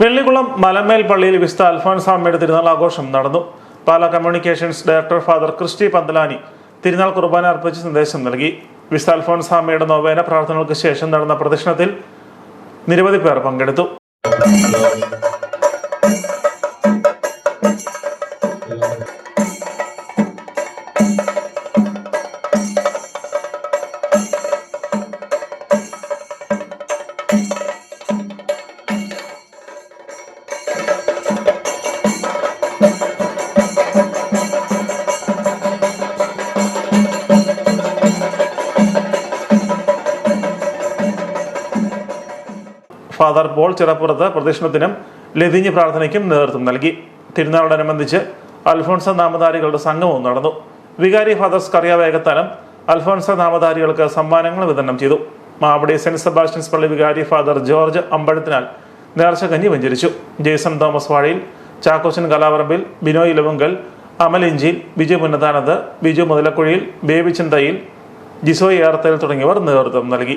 വെള്ളിക്കുളം മലമേൽ പള്ളിയിൽ വിസ്ത സ്വാമിയുടെ തിരുനാൾ ആഘോഷം നടന്നു. Pala communications director father Christy Panthalani തിരുനാൾ കുർബാന അർപ്പിച്ച് സന്ദേശം നൽകി. വിസ്ത സ്വാമിയുടെ നോവേന പ്രാർത്ഥനകൾക്ക് ശേഷം നടന്ന പ്രദക്ഷിണത്തിൽ നിരവധി പേർ പങ്കെടുത്തു. ഫാദർ പോൾ ചിറപ്പുറത്ത് പ്രദക്ഷിണത്തിനും ലതിഞ്ഞ് പ്രാർത്ഥനയ്ക്കും നേതൃത്വം നൽകി. തിരുനാളോടനുബന്ധിച്ച് അൽഫോൺസ നാമധാരികളുടെ സംഗമവും നടന്നു. വികാരി ഫാദർ സ്കറിയ വേഗത്താനം അൽഫോൺസ നാമധാരികൾക്ക് സമ്മാനങ്ങൾ വിതരണം ചെയ്തു. മാവടി സെന്റ് സെബാസ്റ്റ്യൻസ് പള്ളി വികാരി ഫാദർ ജോർജ് അമ്പഴത്തിനാൽ നേർച്ച കഞ്ഞി വെഞ്ചരിച്ചു. Jason Thomas Vazhayil Chackochan Kalaparambil Binoy Elavunkal Amal Inchiyil Biju Munnathanath Biju Muthalakuzhiyil baby Chinthayil Jisoy ഏർത്തൽ തുടങ്ങിയവർ നേതൃത്വം നൽകി.